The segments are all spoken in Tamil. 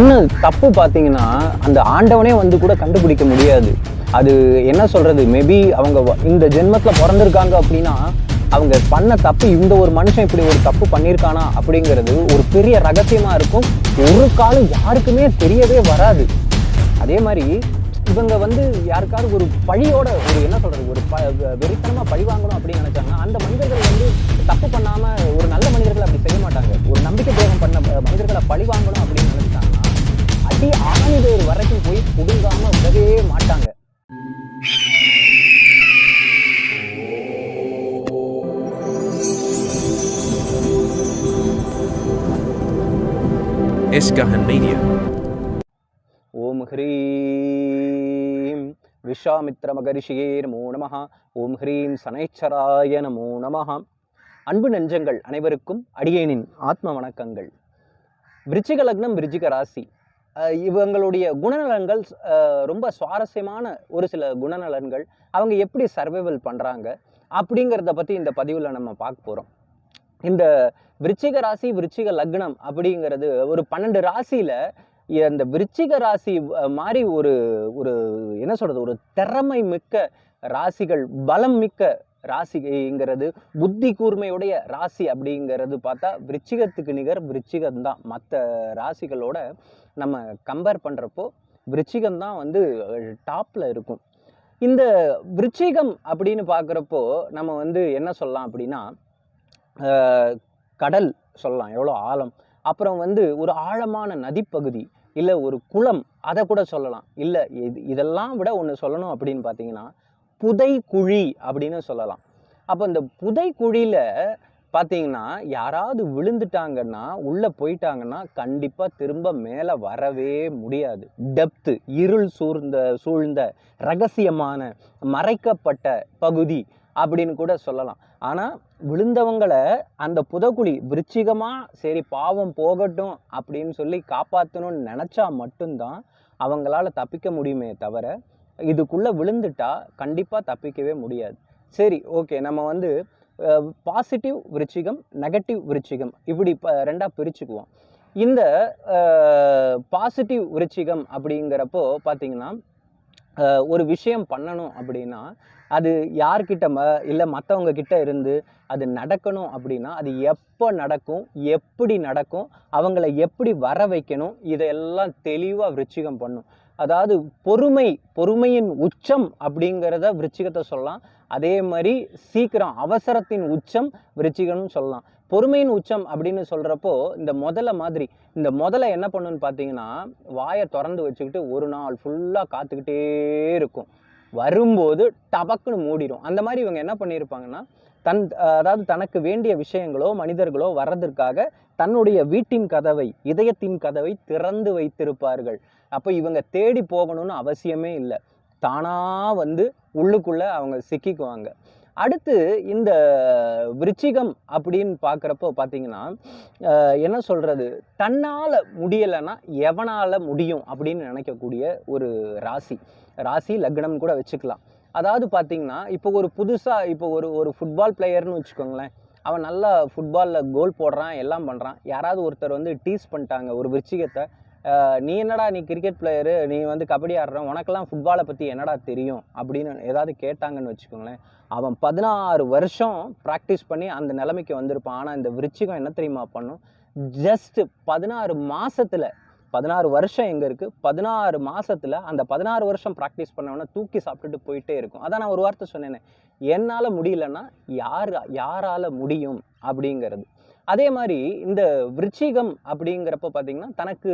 பண்ண தப்பு பார்த்தீங்கன்னா அந்த ஆண்டவனே வந்து கூட கண்டுபிடிக்க முடியாது. அது என்ன சொல்கிறது மேபி அவங்க வ- இந்த ஜென்மத்தில் பிறந்திருக்காங்க அப்படின்னா அவங்க பண்ண தப்பு இந்த ஒரு மனுஷன் இப்படி ஒரு தப்பு பண்ணியிருக்கானா அப்படிங்கிறது ஒரு பெரிய ரகசியமாக இருக்கும். ஒரு காலம் யாருக்குமே தெரியவே வராது. அதே மாதிரி இவங்க வந்து யாருக்காவது ஒரு பழியோட ஒரு என்ன சொல்கிறது ஒரு ப வெறித்தனமாக பழி வாங்கணும் அப்படின்னு நினச்சாங்கன்னா அந்த மனிதர்கள் வந்து தப்பு பண்ணாமல் ஒரு நல்ல மனிதர்கள் அப்படி செய்ய மாட்டாங்க. ஒரு நம்பிக்கை துரோகம் பண்ண மனிதர்களை பழி வாங்கணும் குடுங்காம விடவே மாட்டாங்க. Iskahan Media. ஓம் ஹ்ரீம் விஸ்வாமித்ர மகரிஷியே நமோ நமஹ. ஓம் ஹ்ரீம் சனைச்சராய நமோ நமஹ. அன்பு நெஞ்சங்கள் அனைவருக்கும் அடியேனின் ஆத்ம வணக்கங்கள். விருச்சிக லக்னம் விருச்சிக ராசி. இவங்களுடைய குணநலன்கள் ரொம்ப சுவாரஸ்யமான ஒரு சில குணநலன்கள். அவங்க எப்படி சர்வைவல் பண்ணுறாங்க அப்படிங்கிறத பற்றி இந்த பதிவில் நம்ம பார்க்க போகிறோம் இந்த விருச்சிக ராசி விருச்சிக லக்னம் அப்படிங்கிறது ஒரு பன்னெண்டு ராசியில் இந்த விருச்சிக ராசி மாதிரி ஒரு ஒரு என்ன சொல்கிறது ஒரு திறமை மிக்க ராசிகள் பலம் மிக்க ராசிங்கிறது புத்தி கூர்மையுடைய ராசி அப்படிங்கிறது பார்த்தா விருச்சிகத்துக்கு நிகர் விருச்சிகம் தான் மற்ற ராசிகளோட நம்ம கம்பேர் பண்ணுறப்போ விருச்சிகம் தான் வந்து டாப்பில் இருக்கும். இந்த விருச்சிகம் அப்படின்னு பார்க்குறப்போ நம்ம வந்து என்ன சொல்லலாம் அப்படின்னா கடல் சொல்லலாம் எவ்வளோ ஆழம். அப்புறம் வந்து ஒரு ஆழமான நதிப்பகுதி இல்லை ஒரு குளம் அதை கூட சொல்லலாம். இல்லை இது இதெல்லாம் விட ஒன்று சொல்லணும் அப்படின்னு பார்த்தீங்கன்னா புதை குழி அப்படின்னு சொல்லலாம். அப்போ இந்த புதை குழியில் பார்த்தீங்கன்னா யாராவது விழுந்துட்டாங்கன்னா உள்ளே போயிட்டாங்கன்னா கண்டிப்பாக திரும்ப மேலே வரவே முடியாது. டெப்த்து இருள் சூழ்ந்த சூழ்ந்த ரகசியமான மறைக்கப்பட்ட பகுதி அப்படின்னு கூட சொல்லலாம். ஆனால் விழுந்தவங்களை அந்த புதக்குழி விருச்சிகமாக சரி பாவம் போகட்டும் அப்படின்னு சொல்லி காப்பாற்றணும்னு நினச்சா மட்டும்தான் அவங்களால தப்பிக்க முடியுமே தவிர இதுக்குள்ளே விழுந்துட்டா கண்டிப்பாக தப்பிக்கவே முடியாது. சரி ஓகே. நம்ம வந்து பாசிட்டிவ் விருச்சிகம் நெகட்டிவ் விருச்சிகம். இப்படி இப்போ ரெண்டாக பிரிச்சுக்குவோம். இந்த பாசிட்டிவ் விருச்சிகம் அப்படிங்கிறப்போ பார்த்திங்கன்னா ஒரு விஷயம் பண்ணணும் அப்படின்னா அது யார்கிட்ட ம இல்லை மற்றவங்க கிட்ட இருந்து அது நடக்கணும் அப்படின்னா அது எப்போ நடக்கும் எப்படி நடக்கும் அவங்கள எப்படி வர வைக்கணும் இதையெல்லாம் தெளிவாக விருச்சிகம் பண்ணும். அதாவது பொறுமை பொறுமையின் உச்சம் அப்படிங்கிறத விருச்சிகத்தை சொல்லலாம். அதே மாதிரி சீக்கிரம் அவசரத்தின் உச்சம் விருச்சிகம்னு சொல்லலாம். பொறுமையின் உச்சம் அப்படின்னு சொல்கிறப்போ இந்த முதல்ல மாதிரி இந்த முதல்ல என்ன பண்ணுன்னு பார்த்தீங்கன்னா வாயை திறந்து வச்சுக்கிட்டு ஒரு நாள் ஃபுல்லாக காத்துக்கிட்டே இருக்கும். வரும்போது டபக்குன்னு மூடிடும் அந்த மாதிரி இவங்க என்ன பண்ணியிருப்பாங்கன்னா தன் அதாவது தனக்கு வேண்டிய விஷயங்களோ மனிதர்களோ வர்றதற்காக தன்னுடைய வீட்டின் கதவை இதயத்தின் கதவை திறந்து வைத்திருப்பார்கள். அப்போ இவங்க தேடி போகணும்னு அவசியமே இல்லை. தானா வந்து உள்ளுக்குள்ளே அவங்க சிக்கிக்குவாங்க. அடுத்து இந்த விருச்சிகம் அப்படின்னு பார்க்குறப்போ பார்த்தீங்கன்னா என்ன சொல்கிறது தன்னால் முடியலைன்னா எவனால் முடியும் அப்படின்னு நினைக்கக்கூடிய ஒரு ராசி. ராசி லக்னம் கூட வச்சுக்கலாம். அதாவது பார்த்தீங்கன்னா இப்போ ஒரு புதுசாக இப்போ ஒரு ஒரு ஃபுட்பால் பிளேயர்னு வச்சுக்கோங்களேன். அவன் நல்லா ஃபுட்பாலில் கோல் போடுறான் எல்லாம் பண்ணுறான் யாராவது ஒருத்தர் வந்து டீஸ் பண்ணிட்டாங்க ஒரு விருச்சிகத்தை நீ என்னடா நீ கிரிக்கெட் பிளேயரு நீ வந்து கபடி ஆடுற? உனக்கெல்லாம் ஃபுட்பாலை பற்றி என்னடா தெரியும்? அப்படின்னு ஏதாவது கேட்டாங்கன்னு வச்சுக்கோங்களேன். அவன் பதினாறு வருஷம் ப்ராக்டிஸ் பண்ணி அந்த நிலைமைக்கு வந்திருப்பான். ஆனால் இந்த விருச்சிகம் என்ன தெரியுமா பண்ணும்? ஜஸ்ட்டு பதினாறு மாதத்தில் பதினாறு வருஷம் எங்கே இருக்குது பதினாறு மாதத்தில் அந்த பதினாறு வருஷம் ப்ராக்டிஸ் பண்ணவன தூக்கி சாப்பிட்டுட்டு போயிட்டே இருக்கும். அதான் நான் ஒரு வார்த்தை சொன்னேனே. என்னால் முடியலன்னா யார் யாரால் முடியும் அப்படிங்கிறது. அதே மாதிரி இந்த விருச்சிகம் அப்படிங்கிறப்ப பார்த்தீங்கன்னா தனக்கு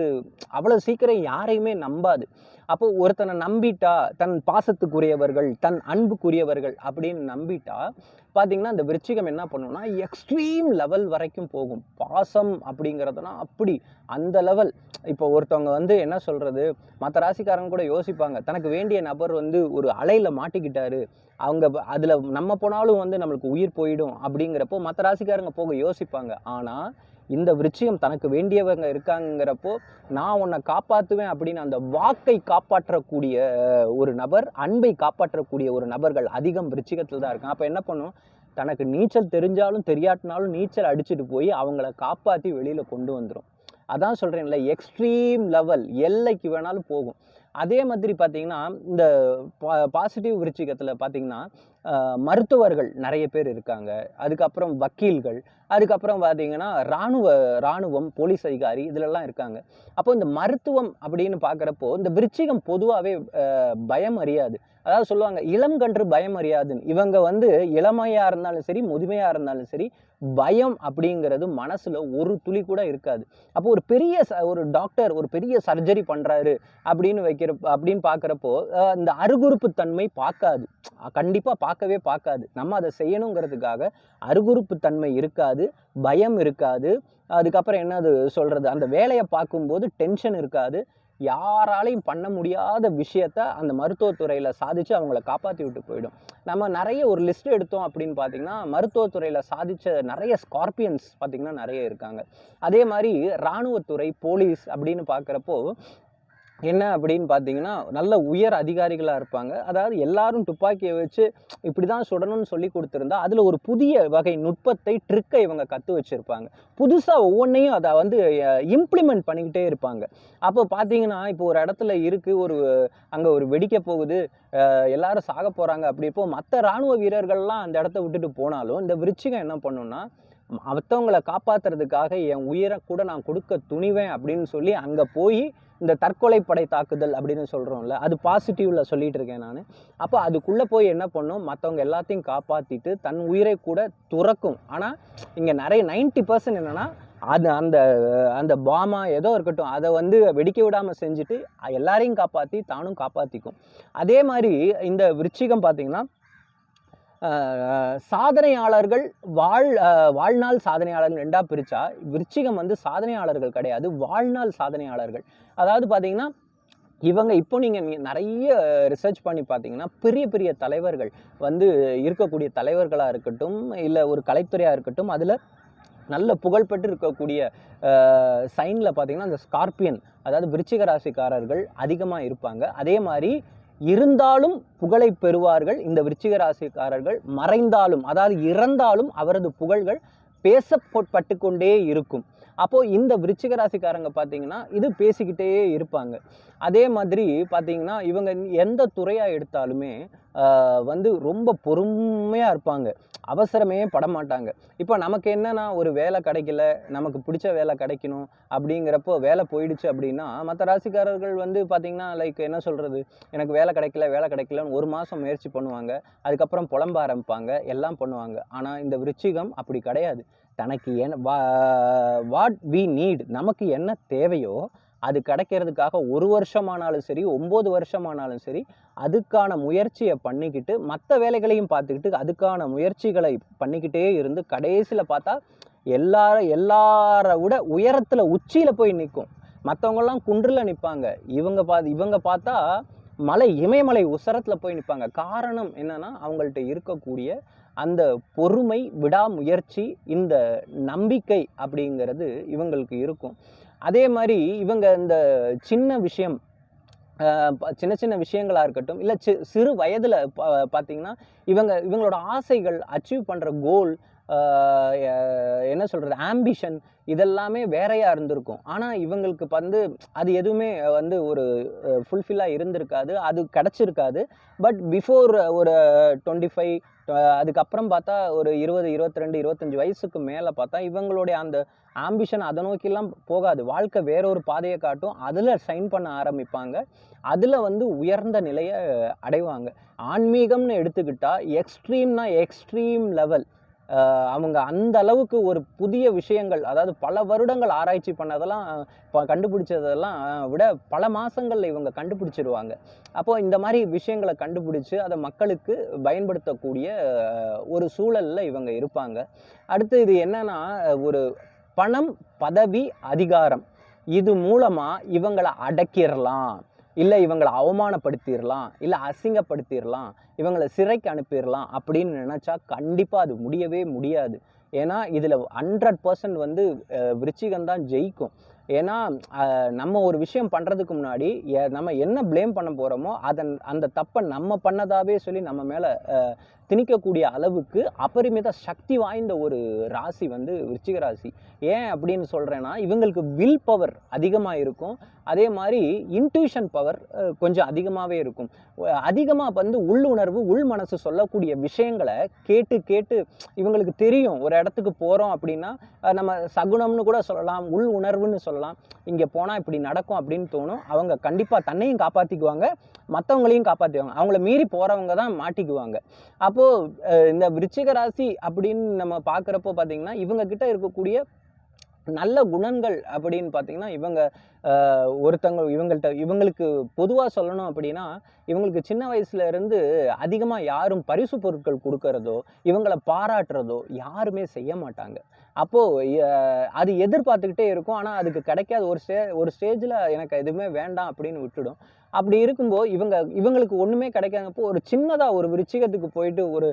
அவ்வளோ சீக்கிரம் யாரையுமே நம்பாது. அப்போ ஒருத்தனை நம்பிட்டா தன் பாசத்துக்குரியவர்கள் தன் அன்புக்குரியவர்கள் அப்படின்னு நம்பிட்டா பார்த்தீங்கன்னா அந்த விருச்சிகம் என்ன பண்ணும்னா எக்ஸ்ட்ரீம் லெவல் வரைக்கும் போகும். பாசம் அப்படிங்கிறதுனா அப்படி. அந்த லெவல் இப்போ ஒருத்தவங்க வந்து என்ன சொல்கிறது மற்ற ராசிக்காரங்க கூட யோசிப்பாங்க. தனக்கு வேண்டிய நபர் வந்து ஒரு அலையில் மாட்டிக்கிட்டாரு. அவங்க அதில் நம்ம போனாலும் வந்து நம்மளுக்கு உயிர் போயிடும் அப்படிங்கிறப்போ மற்ற ராசிக்காரங்க போக யோசிப்பாங்க. ஆனால் இந்த விருச்சியம் தனக்கு வேண்டியவங்க இருக்காங்கிறப்போ நான் உன்னை காப்பாற்றுவேன் அப்படின்னு அந்த வாக்கை காப்பாற்றக்கூடிய ஒரு நபர் அன்பை காப்பாற்றக்கூடிய ஒரு நபர்கள் அதிகம் விருச்சிகத்தில் தான் இருக்காங்க. அப்போ என்ன பண்ணும்? தனக்கு நீச்சல் தெரிஞ்சாலும் தெரியாட்டினாலும் நீச்சல் அடிச்சுட்டு போய் அவங்கள காப்பாற்றி வெளியில் கொண்டு வந்துடும் அதான் சொல்கிறேன்ல எக்ஸ்ட்ரீம் லெவல் எல்லைக்கு வேணாலும் போகும். அதே மாதிரி பார்த்திங்கன்னா இந்த பாசிட்டிவ் விருச்சிகத்தில் பார்த்தீங்கன்னா மருத்துவர்கள் நிறைய பேர் இருக்காங்க. அதுக்கப்புறம் வக்கீல்கள் அதுக்கப்புறம் பார்த்திங்கன்னா இராணுவ இராணுவம் போலீஸ் அதிகாரி இதிலெல்லாம் இருக்காங்க. அப்போ இந்த மருத்துவம் அப்படின்னு பார்க்குறப்போ இந்த விருச்சிகம் பொதுவாகவே பயம் அறியாது. அதாவது சொல்லுவாங்க இளம் கன்று பயம் அறியாதுன்னு. இவங்க வந்து இளமையாக இருந்தாலும் சரி முதுமையாக இருந்தாலும் சரி பயம் அப்படிங்கிறது மனசில் ஒரு துளி கூட இருக்காது. அப்போ ஒரு பெரிய ச- ஒரு டாக்டர் ஒரு பெரிய சர்ஜரி பண்ணுறாரு அப்படின்னு வைக்கிற அப்படின்னு பார்க்குறப்போ இந்த அருகுறுப்பு தன்மை பார்க்காது. கண்டிப்பாக பார்க்கவே பார்க்காது. நம்ம அதை செய்யணுங்கிறதுக்காக அருகுறுப்பு தன்மை இருக்காது பயம் இருக்காது. அதுக்கப்புறம் என்னது சொல்கிறது அந்த வேலையை பார்க்கும்போது டென்ஷன் இருக்காது. யாராலையும் பண்ண முடியாத விஷயத்த அந்த மருத்துவத்துறையில் சாதித்து அவங்கள காப்பாற்றி விட்டு போயிடும். நம்ம நிறைய ஒரு லிஸ்ட் எடுத்தோம் அப்படின்னு பார்த்தீங்கன்னா மருத்துவத்துறையில் சாதித்த நிறைய ஸ்கார்பியன்ஸ் பார்த்திங்கன்னா நிறைய இருக்காங்க. அதே மாதிரி இராணுவத்துறை போலீஸ் அப்படின்னு பார்க்குறப்போ என்ன அப்படின்னு பார்த்தீங்கன்னா நல்ல உயர் அதிகாரிகளாக இருப்பாங்க. அதாவது எல்லாரும் துப்பாக்கியை வச்சு இப்படி தான் சுடணும்னு சொல்லி கொடுத்துருந்தா அதில் ஒரு புதிய வகை நுட்பத்தை ட்ரிக்கை இவங்க கற்று வச்சுருப்பாங்க. புதுசாக ஒவ்வொன்றையும் அதை வந்து இம்ப்ளிமெண்ட் பண்ணிக்கிட்டே இருப்பாங்க. அப்போ பார்த்தீங்கன்னா இப்போ ஒரு இடத்துல இருக்குது ஒரு அங்கே ஒரு வெடிக்க போகுது எல்லாரும் சாக போகிறாங்க அப்படி இப்போ மற்ற இராணுவ வீரர்கள்லாம் அந்த இடத்த விட்டுட்டு போனாலும் இந்த விருச்சிகம் என்ன பண்ணுன்னா மற்றவங்களை காப்பாற்றுறதுக்காக என் உயிரை கூட நான் கொடுக்க துணிவேன் அப்படின்னு சொல்லி அங்கே போய் இந்த தற்கொலை படை தாக்குதல் அப்படின்னு சொல்கிறோம்ல அது பாசிட்டிவில் சொல்லிட்டு இருக்கேன் நான். அப்போ அதுக்குள்ளே போய் என்ன பண்ணும்? மற்றவங்க எல்லாத்தையும் காப்பாற்றிட்டு தன் உயிரை கூட துறக்கும். ஆனால் இங்கே நிறைய நைன்ட்டி பர்சன்ட் என்னென்னா அது அந்த அந்த பாமா ஏதோ இருக்கட்டும் அதை வந்து வெடிக்க விடாமல் செஞ்சுட்டு எல்லாரையும் காப்பாற்றி தானும் காப்பாற்றிக்கும் அதே மாதிரி இந்த விருச்சிகம் பார்த்தீங்கன்னா சாதனையாளர்கள் வாழ் வாழ்நாள் சாதனையாளர்கள் ரெண்டா பிரித்தா விருச்சிகம் வந்து சாதனையாளர்கள் கிடையாது வாழ்நாள் சாதனையாளர்கள். அதாவது பார்த்தீங்கன்னா இவங்க இப்போ நீங்கள் நிறைய ரிசர்ச் பண்ணி பார்த்தீங்கன்னா பெரிய பெரிய தலைவர்கள் வந்து இருக்கக்கூடிய தலைவர்களாக இருக்கட்டும் இல்லை ஒரு கலைத்துறையாக இருக்கட்டும் அதில் நல்ல புகழ்பெற்று இருக்கக்கூடிய சைனில் பார்த்தீங்கன்னா அந்த ஸ்கார்பியன் அதாவது விருச்சிக ராசிக்காரர்கள் அதிகமாக இருப்பாங்க. அதே மாதிரி இருந்தாலும் புகழை பெறுவார்கள். இந்த விருச்சிக ராசிக்காரர்கள் மறைந்தாலும் அதாவது இறந்தாலும் அவரது புகழ்கள் பேசப்பட்டு கொண்டே இருக்கும். அப்போது இந்த விருச்சிக ராசிக்காரங்க பார்த்தீங்கன்னா இது பேசிக்கிட்டே இருப்பாங்க. அதே மாதிரி பார்த்தீங்கன்னா இவங்க எந்த துறையாக எடுத்தாலுமே வந்து ரொம்ப பொறுமையாக இருப்பாங்க. அவசரமே படமாட்டாங்க. இப்போ நமக்கு என்னென்னா ஒரு வேலை கிடைக்கல நமக்கு பிடிச்ச வேலை கிடைக்கணும் அப்படிங்கிறப்போ வேலை போயிடுச்சு அப்படின்னா மற்ற ராசிக்காரர்கள் வந்து பார்த்திங்கன்னா லைக் என்ன சொல்கிறது எனக்கு வேலை கிடைக்கல வேலை கிடைக்கலன்னு ஒரு மாதம் முயற்சி பண்ணுவாங்க. அதுக்கப்புறம் புலம்ப ஆரம்பிப்பாங்க எல்லாம் பண்ணுவாங்க. ஆனால் இந்த விருச்சிகம் அப்படி கிடையாது. தனக்கு என்ன வா வாட் வி நீட் நமக்கு என்ன தேவையோ அது கிடைக்கிறதுக்காக ஒரு வருஷமானாலும் சரி ஒம்பது வருஷமானாலும் சரி அதுக்கான முயற்சியை பண்ணிக்கிட்டு மற்ற வேலைகளையும் பார்த்துக்கிட்டு அதுக்கான முயற்சிகளை பண்ணிக்கிட்டே இருந்து கடைசியில் பார்த்தா எல்லார எல்லார விட உயரத்தில் உச்சியில் போய் நிற்கும் மற்றவங்கெல்லாம் குன்றில் நிற்பாங்க இவங்க பா இவங்க பார்த்தா மலை இமயமலை உசரத்தில் போய் நிற்பாங்க காரணம் என்னன்னா அவங்கள்ட்ட இருக்கக்கூடிய அந்த பொறுமை விடாமுயற்சி இந்த நம்பிக்கை அப்படிங்கிறது இவங்களுக்கு இருக்கும். அதே மாதிரி இவங்க இந்த சின்ன விஷயம் ப- சின்ன சின்ன விஷயங்களாக இருக்கட்டும் இல்லை சி சிறு வயதில் பார்த்தீங்கன்னா இவங்க இவங்களோட ஆசைகள் அச்சீவ் பண்ணுற கோல் என்ன சொல்கிறது ஆம்பிஷன் இதெல்லாமே வேறையாக இருந்திருக்கும். ஆனால் இவங்களுக்கு வந்து அது எதுவுமே வந்து ஒரு ஃபுல்ஃபில்லாக இருந்திருக்காது அது கிடச்சிருக்காது. பட் பிஃபோர் ஒரு டுவெண்ட்டி ஃபைவ் அதுக்கப்புறம் பார்த்தா ஒரு இருபது இருபத்தி ரெண்டு இருபத்தஞ்சி வயசுக்கு மேலே பார்த்தா இவங்களுடைய அந்த ஆம்பிஷன் அதை நோக்கிலாம் போகாது. வாழ்க்கை வேற ஒரு பாதையை காட்டும். அதில் சைன் பண்ண ஆரம்பிப்பாங்க. அதில் வந்து உயர்ந்த நிலையை அடைவாங்க. ஆன்மீகம்னு எடுத்துக்கிட்டால் எக்ஸ்ட்ரீம்னா எக்ஸ்ட்ரீம் லெவல் அவங்க அந்த அளவுக்கு ஒரு புதிய விஷயங்கள் அதாவது பல வருடங்கள் ஆராய்ச்சி பண்ணதெல்லாம் கண்டுபிடிச்சதெல்லாம் விட பல மாதங்களில் இவங்க கண்டுபிடிச்சிருவாங்க. அப்போ இந்த மாதிரி விஷயங்களை கண்டுபிடிச்சு அதை மக்களுக்கு பயன்படுத்தக்கூடிய ஒரு சூழலில் இவங்க இருப்பாங்க. அடுத்து இது என்னன்னா ஒரு பணம் பதவி அதிகாரம். இது மூலமாக இவங்களை அடக்கிடலாம் இல்லை இவங்களை அவமானப்படுத்திடலாம் இல்லை அசிங்கப்படுத்திடலாம் இவங்களை சிறைக்கு அனுப்பிடலாம் அப்படின்னு நினச்சா கண்டிப்பாக அது முடியவே முடியாது. ஏன்னா இதில் ஹண்ட்ரட் பர்சன்ட் வந்து அஹ், விருச்சிகம் தான் ஜெயிக்கும். ஏன்னா நம்ம ஒரு விஷயம் பண்ணுறதுக்கு முன்னாடி நம்ம என்ன ப்ளேம் பண்ண போகிறோமோ அதன் அந்த தப்பை நம்ம பண்ணதாகவே சொல்லி நம்ம மேலே திணிக்கக்கூடிய அளவுக்கு அபரிமித சக்தி வாய்ந்த ஒரு ராசி வந்து விருச்சிக ராசி. ஏன் அப்படின்னு சொல்கிறேன்னா இவங்களுக்கு வில் பவர் அதிகமாக இருக்கும். அதே மாதிரி இன்ட்யூஷன் பவர் கொஞ்சம் அதிகமாகவே இருக்கும். அதிகமாக வந்து உள்ளுணர்வு உள் மனசு சொல்லக்கூடிய விஷயங்களை கேட்டு கேட்டு இவங்களுக்கு தெரியும். ஒரு இடத்துக்கு போகிறோம் அப்படின்னா நம்ம சகுனம்னு கூட சொல்லலாம் உள் உணர்வுன்னு சொல்லலாம். இங்கே போனால் இப்படி நடக்கும் அப்படின்னு தோணும். அவங்க கண்டிப்பாக தன்னையும் காப்பாற்றிக்குவாங்க மற்றவங்களையும் காப்பாற்றுவாங்க அவங்கள மீறி போகிறவங்க தான் மாட்டிக்குவாங்க. அப்போது இந்த விருச்சிக ராசி அப்படின்னு நம்ம பார்க்குறப்போ பார்த்தீங்கன்னா இவங்க கிட்ட இருக்கக்கூடிய நல்ல குணங்கள் அப்படின்னு பார்த்தீங்கன்னா இவங்க ஒருத்தங்க இவங்கள்ட்ட இவங்களுக்கு பொதுவாக சொல்லணும் அப்படின்னா இவங்களுக்கு சின்ன வயசுல இருந்து அதிகமாக யாரும் பரிசு பொருட்கள் கொடுக்கறதோ இவங்களை பாராட்டுறதோ யாருமே செய்ய மாட்டாங்க. அப்போது அது எதிர்பார்த்துக்கிட்டே இருக்கும். ஆனால் அதுக்கு கிடைக்காத ஒரு ஸ்டே ஒரு ஸ்டேஜில் எனக்கு எதுவுமே வேண்டாம் அப்படின்னு விட்டுடும். அப்படி இருக்கும்போது இவங்க இவங்களுக்கு ஒன்றுமே கிடைக்காதப்போ ஒரு சின்னதாக ஒரு விருச்சிகத்துக்கு போயிட்டு ஒரு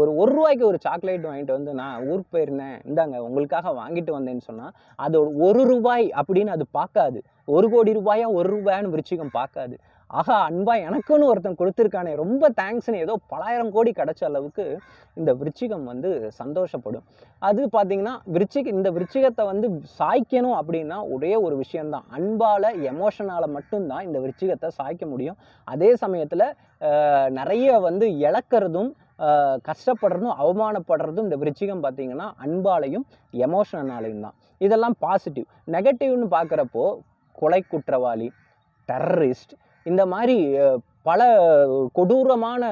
ஒரு ஒரு ரூபாய்க்கு ஒரு சாக்லேட் வாங்கிட்டு வந்து நான் ஊருக்கு போயிருந்தேன். இந்தாங்க உங்களுக்காக வாங்கிட்டு வந்தேன்னு சொன்னால் அது ஒரு ஒரு ரூபாய் அப்படின்னு அது பார்க்காது. ஒரு கோடி ரூபாயா ஒரு ரூபாயான்னு விருச்சிகம் பார்க்காது. ஆகா அன்பா எனக்குன்னு ஒருத்தன் கொடுத்துருக்கானே ரொம்ப தேங்க்ஸ்னு ஏதோ பலாயிரம் கோடி கிடைச்ச அளவுக்கு இந்த விருச்சிகம் வந்து சந்தோஷப்படும். அது பார்த்தீங்கன்னா விருச்சிக இந்த விருச்சிகத்தை வந்து சாய்க்கணும் அப்படின்னா ஒரே ஒரு விஷயம்தான். அன்பால் எமோஷனால் மட்டும்தான் இந்த விருச்சிகத்தை சாய்க்க முடியும். அதே சமயத்தில் நிறைய வந்து இழக்கிறதும் கஷ்டப்படுறதும் அவமானப்படுறதும் இந்த விருச்சிகம் பார்த்திங்கன்னா அன்பாலையும் எமோஷனாலையும் தான். இதெல்லாம் பாசிட்டிவ் நெகட்டிவ்னு பார்க்குறப்போ கொலை குற்றவாளி டெரரிஸ்ட் இந்த மாதிரி பல கொடூரமான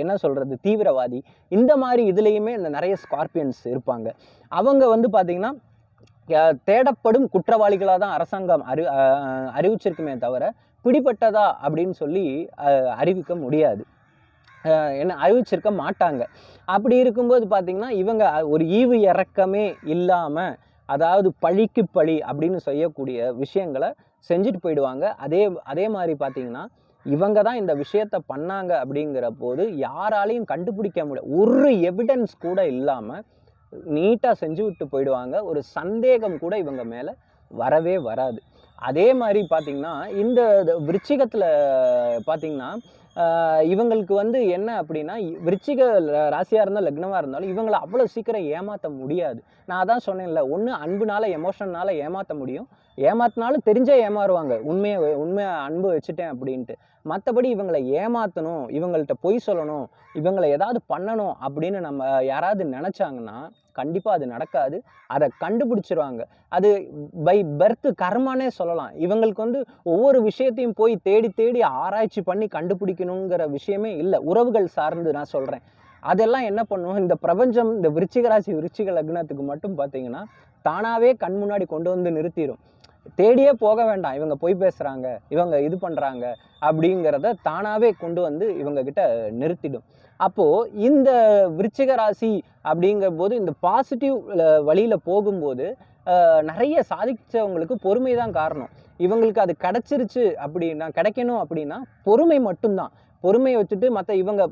என்ன சொல்கிறது தீவிரவாதி இந்த மாதிரி இதுலேயுமே இந்த நிறைய ஸ்கார்பியன்ஸ் இருப்பாங்க. அவங்க வந்து பார்த்திங்கன்னா தேடப்படும் குற்றவாளிகளாக தான் அரசாங்கம் அறி அறிவிச்சிருக்குமே தவிர பிடிபட்டதா அப்படின்னு சொல்லி அறிவிக்க முடியாது. என்ன அறிவிச்சிருக்க மாட்டாங்க. அப்படி இருக்கும்போது பார்த்திங்கன்னா இவங்க ஒரு ஈவு இறக்கமே இல்லாமல் அதாவது பழிக்கு பழி அப்படின்னு செய்யக்கூடிய விஷயங்களை செஞ்சுட்டு போயிடுவாங்க. அதே அதே மாதிரி பார்த்தீங்கன்னா இவங்க தான் இந்த விஷயத்த பண்ணாங்க அப்படிங்கிற போது யாராலையும் கண்டுபிடிக்க முடியாது ஒரு எவிடன்ஸ் கூட இல்லாமல் நீட்டாக செஞ்சு விட்டு போயிடுவாங்க. ஒரு சந்தேகம் கூட இவங்க மேலே வரவே வராது. அதே மாதிரி பார்த்திங்கன்னா இந்த விருச்சிகத்தில் பார்த்தீங்கன்னா இவங்களுக்கு வந்து என்ன அப்படின்னா விருச்சிக ராசியாக இருந்தால் லக்னமாக இருந்தாலும் இவங்களை அவ்வளோ சீக்கிரம் ஏமாற்ற முடியாது. நான் அதான் சொன்னேன்ல ஒன்று அன்புனால எமோஷன்னால் ஏமாற்ற முடியும். ஏமாத்தினாலும் தெரிஞ்சே ஏமாறுவாங்க. உண்மையை உண்மையாக உண்மையை அன்பு வச்சுட்டேன் அப்படின்ட்டு. மற்றபடி இவங்களை ஏமாற்றணும் இவங்கள்ட்ட பொய் சொல்லணும் இவங்களை ஏதாவது பண்ணணும் அப்படின்னு நம்ம யாராவது நினச்சாங்கன்னா கண்டிப்பாக அது நடக்காது. அதை கண்டுபிடிச்சிருவாங்க. அது பை பர்த் கர்மானே சொல்லலாம். இவங்களுக்கு வந்து ஒவ்வொரு விஷயத்தையும் போய் தேடி தேடி ஆராய்ச்சி பண்ணி கண்டுபிடிக்கணுங்கிற விஷயமே இல்லை. உறவுகள் சார்ந்து நான் சொல்கிறேன் அதெல்லாம் என்ன பண்ணுவோம்? இந்த பிரபஞ்சம் இந்த விருச்சிகராசி விருச்சிக லக்னத்துக்கு மட்டும் பார்த்தீங்கன்னா தானாகவே கண் முன்னாடி கொண்டு வந்து நிறுத்திடும் தேடியே போக வேண்டாம். இவங்க பொய் பேசுகிறாங்க இவங்க இது பண்ணுறாங்க அப்படிங்கிறத தானாகவே கொண்டு வந்து இவங்கக்கிட்ட நிறுத்திடும். அப்போது இந்த விருச்சிக ராசி அப்படிங்கிற போது இந்த பாசிட்டிவ் வழியில் போகும்போது நிறைய சாதிச்சவங்களுக்கு பொறுமை தான் காரணம். இவங்களுக்கு அது கிடச்சிருச்சு அப்படின்னா கிடைக்கணும் அப்படின்னா பொறுமை மட்டும்தான். பொறுமையை வச்சுட்டு மற்ற இவங்க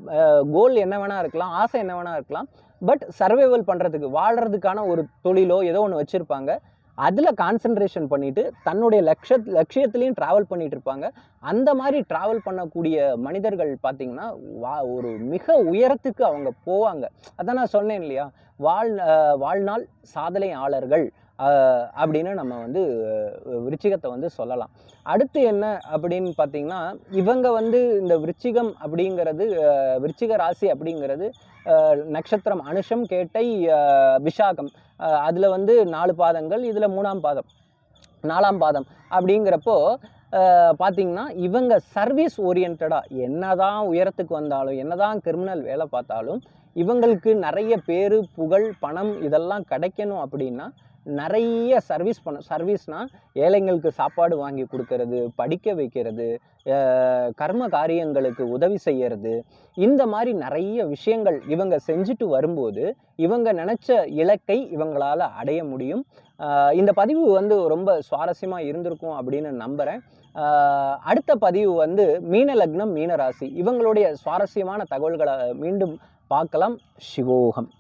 கோல் என்ன வேணா இருக்கலாம் ஆசை என்ன வேணா இருக்கலாம். பட் சர்வைவல் பண்ணுறதுக்கு வாழ்கிறதுக்கான ஒரு தொழிலோ ஏதோ ஒன்று வச்சுருப்பாங்க. அதில் கான்சென்ட்ரேஷன் பண்ணிவிட்டு தன்னுடைய லட்ச லட்சியத்துலேயும் ட்ராவல் பண்ணிகிட்டு இருப்பாங்க. அந்த மாதிரி ட்ராவல் பண்ணக்கூடிய மனிதர்கள் பார்த்திங்கன்னா வா ஒரு மிக உயரத்துக்கு அவங்க போவாங்க. அதான் நான் சொன்னேன் இல்லையா? வாழ் வாழ்நாள் சாதனையாளர்கள். அப்படின்னு நம்ம வந்து விருச்சிகத்தை வந்து சொல்லலாம். அடுத்து என்ன அப்படின்னு பார்த்தீங்கன்னா இவங்க வந்து இந்த விருச்சிகம் அப்படிங்கிறது விருச்சிக ராசி அப்படிங்கிறது நட்சத்திரம் அனுஷம் கேட்டை விஷாகம் விசாகம். அதில் வந்து நாலு பாதங்கள் இதில் மூணாம் பாதம் நாலாம் பாதம் அப்படிங்கிறப்போ பார்த்திங்கன்னா பார்த்தீங்கன்னா இவங்க சர்வீஸ் ஓரியன்டாக என்னதான் உயரத்துக்கு வந்தாலும் என்னதான் கிரிமினல் வேலை பார்த்தாலும் இவங்களுக்கு நிறைய பேர் புகழ் பணம் இதெல்லாம் கிடைக்கணும் அப்படின்னா நிறைய சர்வீஸ் பண்ண சர்வீஸ்னால் ஏழைங்களுக்கு சாப்பாடு வாங்கி கொடுக்கறது படிக்க வைக்கிறது கர்ம காரியங்களுக்கு உதவி செய்யறது. இந்த மாதிரி நிறைய விஷயங்கள் இவங்க செஞ்சுட்டு வரும்போது இவங்க நினச்ச இலக்கை இவங்களால் அடைய முடியும். இந்த பதிவு வந்து ரொம்ப சுவாரஸ்யமாக இருந்திருக்கும் அப்படின்னு நம்புகிறேன் அடுத்த பதிவு வந்து மீன லக்னம் மீனராசி இவங்களுடைய சுவாரஸ்யமான தகவல்களை மீண்டும் பார்க்கலாம். சிவோகம்.